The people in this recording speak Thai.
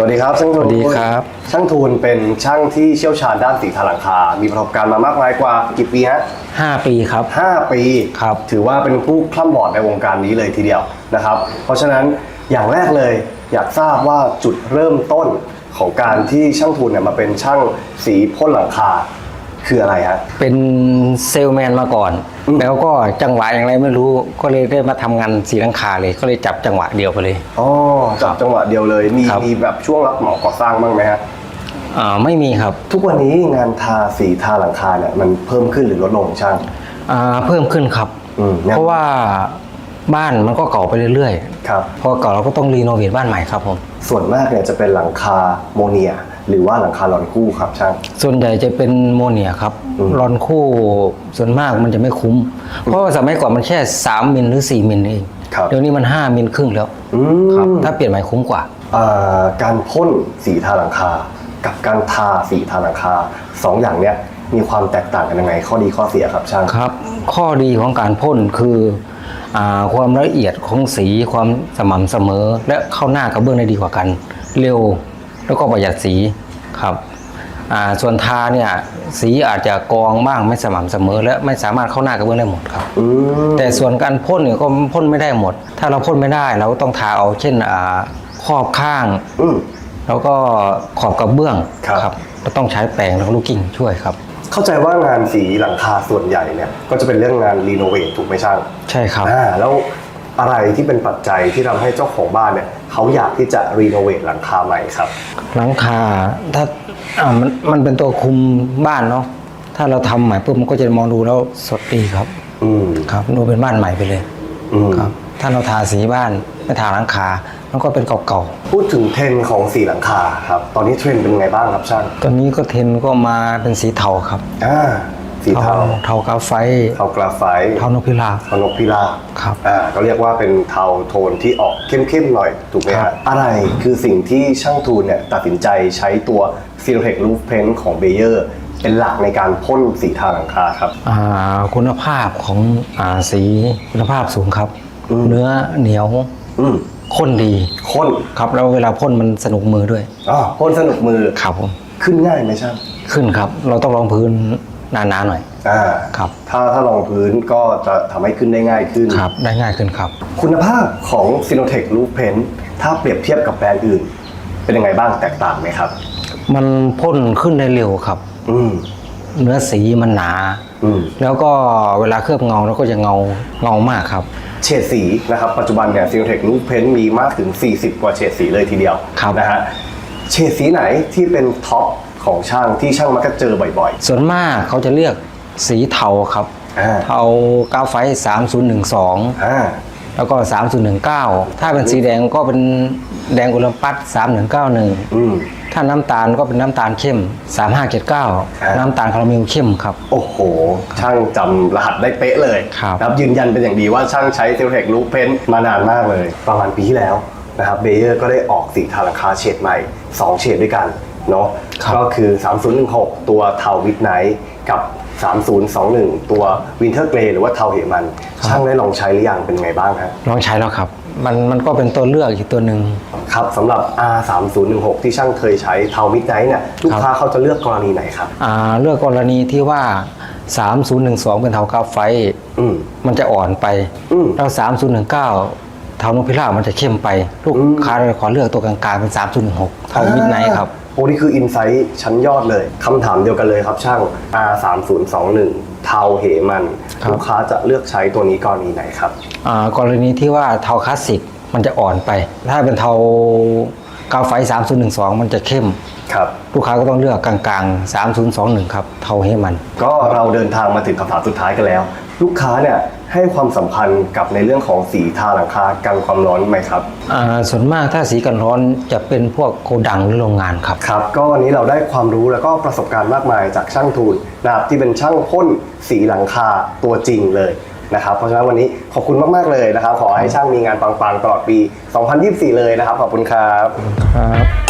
สวัสดีครับช่างทูนสวัสดีครับ ช่างทูนเป็นช่างที่เชี่ยวชาญด้านสีทาหลังคา มีประสบการณ์มามากมายกว่ากี่ปีฮะ5ปีครับห้าปีครับ ถือว่าเป็นผู้คล่ำบอดในวงการนี้เลยทีเดียวนะครับ เพราะฉะนั้นอย่างแรกเลยอยากทราบว่าจุดเริ่มต้นของการที่ช่างทูนเนี่ยมาเป็นช่างสีพ่นหลังคา คืออะไรฮะ เป็นเซลแมนมาก่อน อืม แล้วก็จังหวะอย่างไรไม่รู้ก็เลยได้มาทำงานสีหลังคาเลยก็เลยจับจังหวะเดียวไปเลย อ๋อจับจังหวะเดียวเลยมีครับ มีแบบช่วงรับเหมาก่อสร้างบ้างไหมฮะอ่าไม่มีครับทุกวันนี้งานทาสีทาหลังคาเนี่ยมันเพิ่มขึ้นหรือลดลงช่าง อ่าเพิ่มขึ้นครับ อืมเนี่ยเพราะว่าบ้านมันก็เก่าไปเรื่อยครับ ๆ พอเก่าเราก็ต้องรีโนเวทบ้านใหม่ครับผม ส่วนมากเนี่ยจะเป็นหลังคาโมเนีย หรือว่าหลังคาหลอนคู่ครับช่าง ส่วนใหญ่จะเป็นโมเนียครับอืม รอนคู่ส่วนมากมันจะไม่คุ้ม เพราะว่าสมัยก่อนมันแค่ 3 มิลหรือ 4 มิลเองครับเดี๋ยวนี้มัน 5 มิลครึ่งแล้วอืมครับถ้าเปลี่ยนใหม่คุ้มกว่า อ่าการพ่นสีทาหลังคา กับการทาสีทาหลังคาสองอย่างเนี้ยมีความแตกต่างกันยังไง ข้อดีข้อเสียครับช่าง ครับ ข้อดีของการพ่นคืออาความละเอียดของสีความสม่ำเสมอ และเข้าหน้ากับเบื้องได้ดีกว่ากัน เร็ว แล้วก็ประหยัดสีครับอ่าส่วนทาเนี่ยสีอาจจะกองบ้างไม่สม่ำเสมอ และไม่สามารถเข้าหน้ากับเบื้องได้หมดครับอืมแต่ส่วนการพ่นเนี่ยก็พ่นไม่ได้หมด ถ้าเราพ่นไม่ได้เราก็ต้องทาเอาเช่นอ่าขอบข้างอืมแล้วก็ขอบกระเบื้องครับเราต้องใช้แปรงแล้วก็ลูกกิ้งช่วยครับ เข้าใจว่างานสีหลังคาส่วนใหญ่เนี่ยก็จะเป็นเรื่องงานรีโนเวทถูกไหมช่างใช่ครับอ่าแล้ว อะไรที่เป็นปัจจัยที่ทำให้เจ้าของบ้านเนี่ยเขาอยากที่จะรีโนเวทหลังคาใหม่ครับ หลังคาถ้าอ่ามันมันเป็นตัวคุมบ้านเนาะถ้าเราทำใหม่ปุ๊บมันก็จะมองดูแล้วสดดีครับ อืม ครับดูเป็นบ้านใหม่ไปเลยอืม ครับ ถ้าเราทาสีบ้านไม่ทาหลังคา มันก็เป็นเก่าพูดถึงเทรนด์ของสีหลังคาครับ ตอนนี้เทรนด์เป็นไงบ้างครับช่างๆตอนนี้ก็เทรนด์ก็มาเป็นสีเทาครับ อ่า สีเทาเทากาไฟเทากราไฟต์เทานกพิราบ เทานกพิราบครับอ่าก็เรียกว่าเป็นเทาโทนที่ออกเข้มๆหน่อยถูกไหมครัฮะบ อะไรคือสิ่งที่ช่างทูนเนี่ยตัดสินใจใช้ตัว s i l t e c Roof Paint ของเบเยอร์เป็นหลักในการพ่นสีทาหลังคาครับ อ่าคุณภาพของอ่าสีคุณภาพสูงครับ อืม เนื้อเหนียวอืมข้นดีข้นครับแล้วเวลาพ่นมันสนุกมือด้วยอ๋อพ่นสนุกมือ ครับผมขึ้นง่ายไหมช่าง ขึ้นครับ เราต้องรองพื้น หนานๆหน่อย อ่าครับ ถ้าถ้าลองพื้นก็จะทำให้ขึ้นได้ง่ายขึ้น ครับ ได้ง่ายขึ้นครับ คุณภาพของ s i n o t e c Roof Paint ถ้าเปรียบเทียบกับแบรนด์อื่น เป็นยังไงบ้างแตกต่างไหมครับ มันพ่นขึ้นได้เร็วครับ อืมเนื้อสีมันหนา อืมแล้วก็เวลาเคลือบเงาแล้วก็จะเงาเงามากครับ เฉดสีนะครับ ปัจจุบันเนี่ย s i n o t e c Roof Paint มีมากถึง 40 กว่าเฉดสีเลยทีเดียวครับ นะฮะเฉดสีไหนที่เป็นท็อป ของช่างที่ช่างมักจะเจอบ่อยส่วนมากเขาจะเรียกสีเทาครับอ่าเทากาไฟ3012ๆอ่าแล้วก็ 3019 ถ้าเป็นสีแดงก็เป็นแดงอุลมปัส3191 อืม ถ้าน้ำตาลก็เป็นน้ำตาลเข้ม3579 น้ำตาลคาราเมลเข้มครับ โอ้โห ช่างจำรหัสได้เป๊ะเลยครับ นะยืนยันเป็นอย่างดีว่าช่างใช้ s i n o t e c Roof Paint มานานมากเลย ประมาณปีที่แล้วนะครับเบเยอร์ก็ได้ออกสีทาราคาเฉดใหม่ 2 เฉดด้วยกัน เนาะครับก็คือ 3016 ตัวเทาวิดไนท์กับ 3021 ตัววินเทอร์เกรย์หรือว่าเทาเหมัน ช่างได้ลองใช้หรือยังเป็นไงบ้างฮะลองใช้แล้วครับ มันมันก็เป็นตัวเลือกอีกตัวหนึ่งครับสำหรับ R3016 ที่ช่างเคยใช้เทามิดไนท์เนี่ยลูกค้าเขาจะเลือกกรณีไหนครับอ่าเลือกกรณีที่ว่า 3012 เป็นเทากาไฟอืมมันจะอ่อนไปอืมแล้ว3019เทานกพิราบมันจะเข้มไป ลูกอืมค้าเลยขอเลือกตัวกลางๆเป็น 3016 เทามิดไนท์ครับโอ้นี่คืออินไซต์ชั้นยอดเลยคำถามเดียวกันเลยครับช่าง R3021 เทาเหมันครับ ลูกค้าจะเลือกใช้ตัวนี้กรณีไหนครับ อ่ากรณีที่ว่าเทาคลาสสิกมันจะอ่อนไป ถ้าเป็นเทา กาไฟ 3012 มันจะเข้ม ครับ ลูกค้าก็ต้องเลือกกลางๆ 3021 ครับ เทาให้มัน ก็เราเดินทางมาถึงคำถามสุดท้ายกันแล้ว ลูกค้าเนี่ยให้ความสำคัญกับในเรื่องของสีทาหลังคากันความร้อนไหมครับ อ่าส่วนมากถ้าสีกันร้อนจะเป็นพวกโกดังหรือโรงงานครับ ครับ ก็วันนี้เราได้ความรู้แล้วก็ประสบการณ์มากมายจากช่างทูนนะครับที่เป็นช่างพ่นสีหลังคาตัวจริงเลย นะครับเพราะฉะนั้นวันนี้ขอบคุณมากๆเลยนะครับ ขอให้ช่างมีงานปังๆตลอดปี 2024 เลยนะครับ ขอบคุณครับ ครับ